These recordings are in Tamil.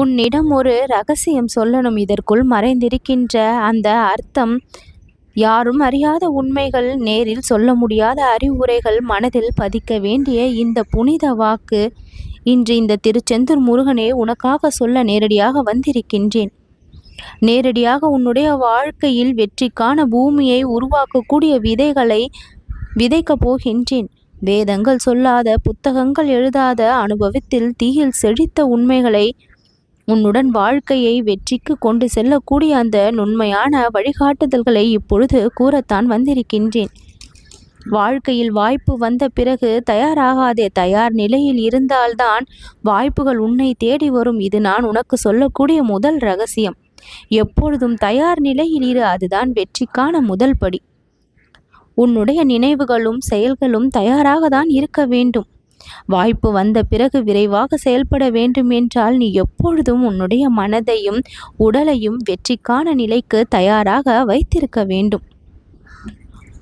உன்னிடம் ஒரு ரகசியம் சொல்லணும். இதற்குள் மறைந்திருக்கின்ற அந்த அர்த்தம் யாரும் அறியாத உண்மைகள் நேரில் சொல்ல முடியாத அறிவுரைகள் மனதில் பதிக்க வேண்டிய இந்த புனித வாக்கு இன்று இந்த திருச்செந்தூர் முருகனே உனக்காக சொல்ல நேரடியாக வந்திருக்கின்றேன். நேரடியாக உன்னுடைய வாழ்க்கையில் வெற்றிக்கான பூமியை உருவாக்கக்கூடிய விதைகளை விதைக்கப் போகின்றேன். வேதங்கள் சொல்லாத புத்தகங்கள் எழுதாத அனுபவத்தில் தீயில் செழித்த உண்மைகளை உன்னுடன் வாழ்க்கையை வெற்றிக்கு கொண்டு செல்லக்கூடிய அந்த நுண்மையான வழிகாட்டுதல்களை இப்பொழுது கூறத்தான் வந்திருக்கின்றேன். வாழ்க்கையில் வாய்ப்பு வந்த பிறகு தயாராகாதே தயார் நிலையில் இருந்தால்தான் வாய்ப்புகள் உன்னை தேடி வரும் இது நான் உனக்கு சொல்லக்கூடிய முதல் ரகசியம். எப்பொழுதும் தயார் நிலையில் இரு அதுதான் வெற்றிக்கான முதல் படி. உன்னுடைய நினைவுகளும் செயல்களும் தயாராக தான் இருக்க வேண்டும். வாய்ப்பு வந்த பிறகு விரைவாக செயல்பட வேண்டும் என்றால் நீ எப்பொழுதும் உன்னுடைய மனதையும் உடலையும் வெற்றிக்கான நிலைக்கு தயாராக வைத்திருக்க வேண்டும்.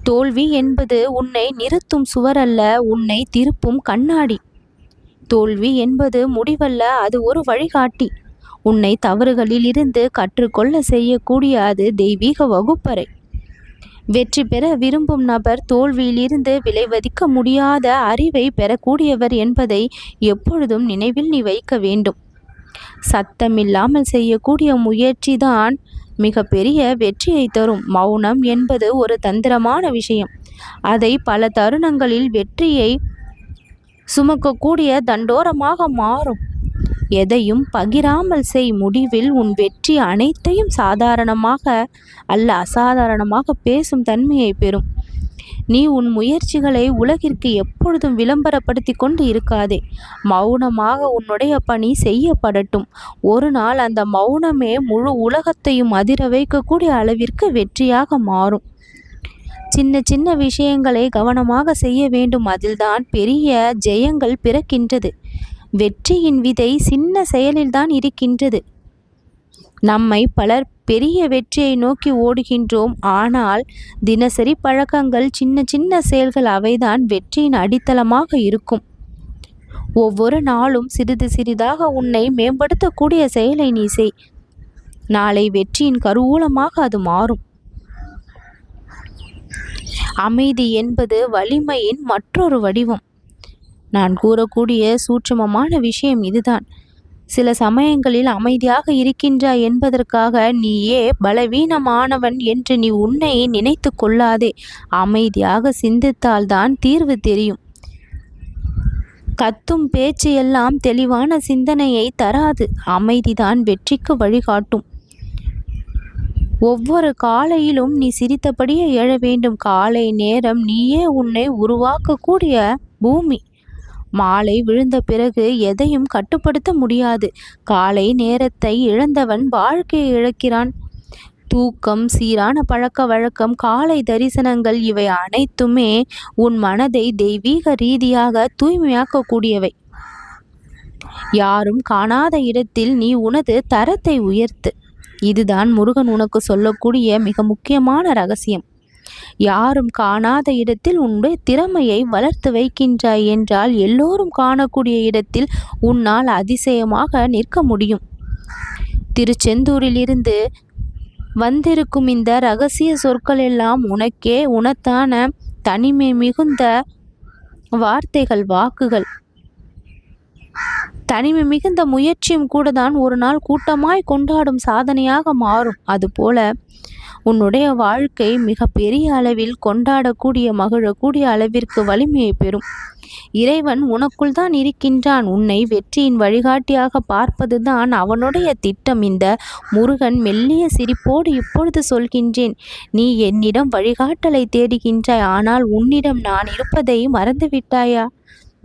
தோல்வி என்பது உன்னை நிறுத்தும் சுவரல்ல உன்னை திருப்பும் கண்ணாடி. தோல்வி என்பது முடிவல்ல அது ஒரு வழிகாட்டி. உன்னை தவறுகளில் இருந்து கற்றுக்கொள்ள செய்யக்கூடிய அது தெய்வீக வகுப்பறை. வெற்றி பெற விரும்பும் நபர் தோல்வியிலிருந்து விளைவதிக்க முடியாத அறிவை பெறக்கூடியவர் என்பதை எப்பொழுதும் நினைவில் நீ வைக்க வேண்டும். சத்தமில்லாமல் செய்யக்கூடிய முயற்சிதான் மிகப்பெரிய வெற்றியை தரும். மௌனம் என்பது ஒரு தந்திரமான விஷயம். அதை பல தருணங்களில் வெற்றியை சுமக்கக்கூடிய தண்டோரமாக மாறும். எதையும் பகிராமல் செய் முடிவில் உன் வெற்றி அனைத்தையும் சாதாரணமாக அல்ல அசாதாரணமாக பேசும் தன்மையை பெறும். நீ உன் முயற்சிகளை உலகிற்கு எப்பொழுதும் விளம்பரப்படுத்தி கொண்டு இருக்காதே. மௌனமாக உன்னுடைய பணி செய்யப்படட்டும். ஒரு நாள் அந்த மௌனமே முழு உலகத்தையும் அதிர வைக்கக்கூடிய அளவிற்கு வெற்றியாக மாறும். சின்ன சின்ன விஷயங்களை கவனமாக செய்ய வேண்டும். அதில்தான் பெரிய ஜெயங்கள் பிறக்கின்றது. வெற்றியின் விதை சின்ன செயலில்தான் இருக்கின்றது. நம்மை பலர் பெரிய வெற்றியை நோக்கி ஓடுகின்றோம். ஆனால் தினசரி பழக்கங்கள் சின்ன சின்ன செயல்கள் அவைதான் வெற்றியின் அடித்தளமாக இருக்கும். ஒவ்வொரு நாளும் சிறிது சிறிதாக உன்னை மேம்படுத்தக்கூடிய செயலை நீ செய். நாளை வெற்றியின் கருவூலமாக அது மாறும். அமைதி என்பது வலிமையின் மற்றொரு வடிவம். நான் கூறக்கூடிய சூட்சமமான விஷயம் இதுதான். சில சமயங்களில் அமைதியாக இருக்கின்றாய் என்பதற்காக நீயே பலவீனமானவன் என்று நீ உன்னை நினைத்து கொள்ளாதே. அமைதியாக சிந்தித்தால்தான் தீர்வு தெரியும். கத்தும் பேச்சு எல்லாம் தெளிவான சிந்தனையை தராது. அமைதிதான் வெற்றிக்கு வழிகாட்டும். ஒவ்வொரு காலையிலும் நீ சிரித்தபடியே எழ வேண்டும். காலை நேரம் நீயே உன்னை உருவாக்கக்கூடிய பூமி. மாலை விழுந்த பிறகு எதையும் கட்டுப்படுத்த முடியாது. காலை நேரத்தை இழந்தவன் வாழ்க்கையை இழக்கிறான். தூக்கம் சீரான பழக்க வழக்கம் காலை தரிசனங்கள் இவை அனைத்துமே உன் மனதை தெய்வீக ரீதியாக தூய்மையாக்கக்கூடியவை. யாரும் காணாத இடத்தில் நீ உனது தரத்தை உயர்த்து. இதுதான் முருகன் உனக்கு சொல்லக்கூடிய மிக முக்கியமான ரகசியம். யாரும் காணாத இடத்தில் உன்னுடைய திறமையை வளர்த்து வைக்கின்றாய் என்றால் எல்லோரும் காணக்கூடிய இடத்தில் உன்னால் அதிசயமாக நிற்க முடியும். திருச்செந்தூரிலிருந்து வந்திருக்கும் இந்த ரகசிய சொற்கள் எல்லாம் உனக்கே உனத்தான தனிமை மிகுந்த வார்த்தைகள் வாக்குகள். தனிமை மிகுந்த முயற்சியும் கூட தான் ஒரு நாள் கூட்டமாய் கொண்டாடும் சாதனையாக மாறும். அதுபோல உன்னுடைய வாழ்க்கை மிக பெரிய அளவில் கொண்டாடக்கூடிய மகிழக்கூடிய அளவிற்கு வலிமையை பெறும். இறைவன் உனக்குள் தான் இருக்கின்றான். உன்னை வெற்றியின் வழிகாட்டியாக பார்ப்பதுதான் அவனுடைய திட்டம். இந்த முருகன் மெல்லிய சிரிப்போடு இப்பொழுது சொல்கின்றேன் நீ என்னிடம் வழிகாட்டலை தேடுகின்றாய். ஆனால் உன்னிடம் நான் இருப்பதை மறந்துவிட்டாயா?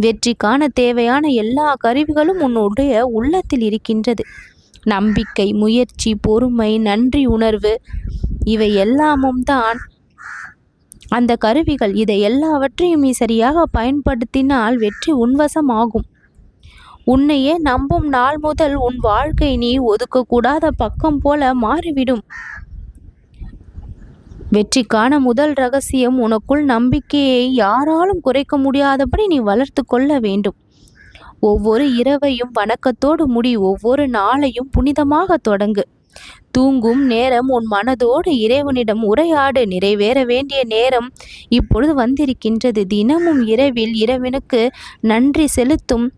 வெற்றிக்கான தேவையான எல்லா கருவிகளும் உன்னுடைய உள்ளத்தில் இருக்கின்றது. நம்பிக்கை முயற்சி பொறுமை நன்றி உணர்வு இவை எல்லாமும் தான். அந்த கருவிகள் இதை எல்லாவற்றையும் நீ சரியாக பயன்படுத்தினால் வெற்றி உன்வசம் ஆகும் உன்னையே நம்பும் நாள் முதல் உன் வாழ்க்கை நீ ஒதுக்கக்கூடாத பக்கம் போல மாறிவிடும். வெற்றிக்கான முதல் ரகசியம் உனக்குள் நம்பிக்கையை யாராலும் குறைக்க முடியாதபடி நீ வளர்த்து கொள்ள வேண்டும். ஒவ்வொரு இரவையும் வணக்கத்தோடு முடி ஒவ்வொரு நாளையும் புனிதமாக தொடங்கு. தூங்கும் நேரம் உன் மனதோடு இறைவனிடம் உரையாடு. நிறைவேற வேண்டிய நேரம் இப்பொழுது வந்திருக்கின்றது. தினமும் இரவில் இறைவனுக்கு நன்றி செலுத்தும்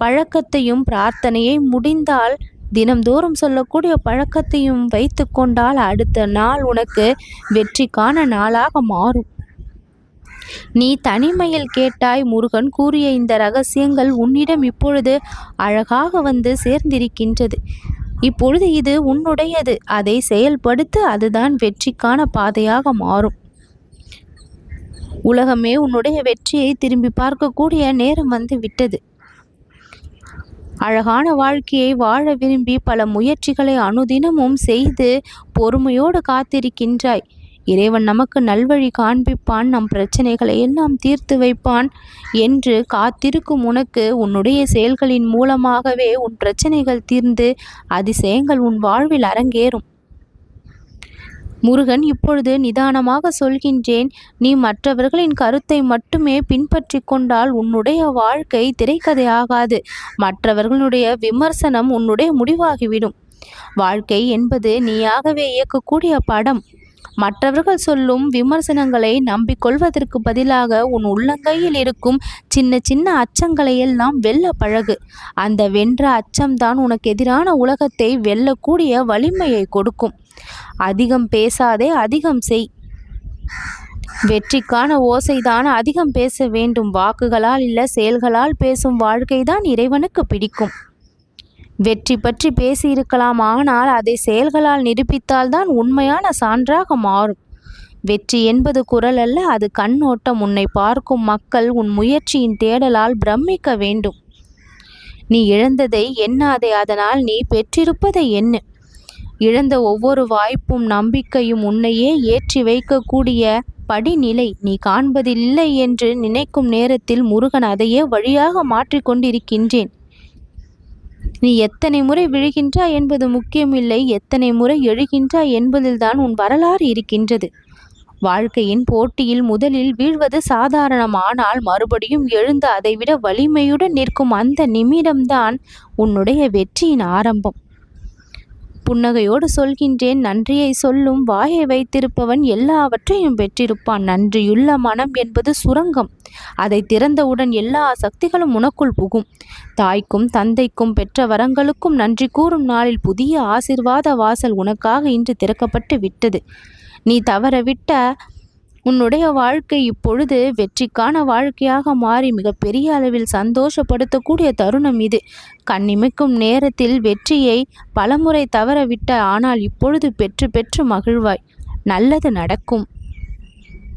பழக்கத்தையும் பிரார்த்தனையை முடிந்தால் தினம்தோறும் சொல்லக்கூடிய பழக்கத்தையும் வைத்து கொண்டால் அடுத்த நாள் உனக்கு வெற்றிக்கான நாளாக மாறும். நீ தனிமையில் கேட்டாய் முருகன் கூறிய இந்த ரகசியங்கள் உன்னிடம் இப்பொழுது அழகாக வந்து சேர்ந்திருக்கின்றது. இப்பொழுது இது உன்னுடையது. அதை செயல்படுத்த அதுதான் வெற்றிக்கான பாதையாக மாறும். உலகமே உன்னுடைய வெற்றியை திரும்பி பார்க்கக்கூடிய நேரம் வந்து விட்டது. அழகான வாழ்க்கையை வாழ விரும்பி பல முயற்சிகளை அனுதினமும் செய்து பொறுமையோடு காத்திருக்கின்றாய். இறைவன் நமக்கு நல்வழி காண்பிப்பான் நம் பிரச்சனைகளை எல்லாம் தீர்த்து வைப்பான் என்று காத்திருக்கும் உனக்கு உன்னுடைய செயல்களின் மூலமாகவே உன் பிரச்சனைகள் தீர்ந்து அதிசயங்கள் உன் வாழ்வில் அரங்கேறும். முருகன் இப்பொழுது நிதானமாக சொல்கின்றேன். நீ மற்றவர்களின் கருத்தை மட்டுமே பின்பற்றி கொண்டால் உன்னுடைய வாழ்க்கை திரைக்கதையாகாது மற்றவர்களுடைய விமர்சனம் உன்னுடைய முடிவாகிவிடும். வாழ்க்கை என்பது நீயாகவே இயக்கக்கூடிய படம். மற்றவர்கள் சொல்லும் விமர்சனங்களை நம்பிக்கொள்வதற்கு பதிலாக உன் உள்ளங்கையில் இருக்கும் சின்ன சின்ன அச்சங்களை எல்லாம் வெல்ல பழகு. அந்த வென்ற அச்சம்தான் உனக்கு எதிரான உலகத்தை வெல்லக்கூடிய வலிமையை கொடுக்கும். அதிகம் பேசாதே அதிகம் செய். வெற்றிக்கான ஓசைதான் அதிகம் பேச வேண்டும். வாக்குகளால் இல்ல செயல்களால் பேசும் வாழ்க்கைதான் இறைவனுக்கு பிடிக்கும். வெற்றி பற்றி பேசியிருக்கலாம் ஆனால் அதை செயல்களால் நிரூபித்தால்தான் உண்மையான சான்றாக மாறும். வெற்றி என்பது குரல் அல்ல அது கண்ணோட்டம். உன்னை பார்க்கும் மக்கள் உன் முயற்சியின் தேடலால் பிரமிக்க வேண்டும். நீ இழந்ததை எண்ணாதே அதனால் நீ பெற்றிருப்பதை எண்ணு. இழந்த ஒவ்வொரு வாய்ப்பும் நம்பிக்கையும் உன்னையே ஏற்றி வைக்கக்கூடிய படிநிலை நீ காண்பதில்லை என்று நினைக்கும் நேரத்தில் முருகன் அதையே வழியாக மாற்றிக்கொண்டிருக்கின்றேன். நீ எத்தனை முறை விழுகின்றாய் என்பது முக்கியமில்லை எத்தனை முறை எழுகின்றாய் என்பதில்தான் உன் வரலாறு இருக்கின்றது. வாழ்க்கையின் போட்டியில் முதலில் வீழ்வது சாதாரணமானால் மறுபடியும் எழுந்து அதைவிட வலிமையுடன் நிற்கும் அந்த நிமிடம்தான் உன்னுடைய வெற்றியின் ஆரம்பம். புன்னகையோடு சொல்கின்றேன் நன்றியை சொல்லும் வாயை வைத்திருப்பவன் எல்லாவற்றையும் பெற்றிருப்பான். நன்றியுள்ள மனம் என்பது சுரங்கம். அதை திறந்தவுடன் எல்லா சக்திகளும் உனக்குள் புகும். தாய்க்கும் தந்தைக்கும் பெற்ற வரங்களுக்கும் நன்றி கூறும் நாளில் புதிய ஆசிர்வாத வாசல் உனக்காக இன்று திறக்கப்பட்டு விட்டது. நீ தவறவிட்ட உன்னுடைய வாழ்க்கை இப்பொழுது வெற்றிக்கான வாழ்க்கையாக மாறி மிகப்பெரிய அளவில் சந்தோஷப்படுத்தக்கூடிய தருணம் இது. கண்ணிமைக்கும் நேரத்தில் வெற்றியை பலமுறை தவறவிட்ட ஆனால் இப்பொழுது பெற்று பெற்று மகிழ்வாய். நல்லது நடக்கும்.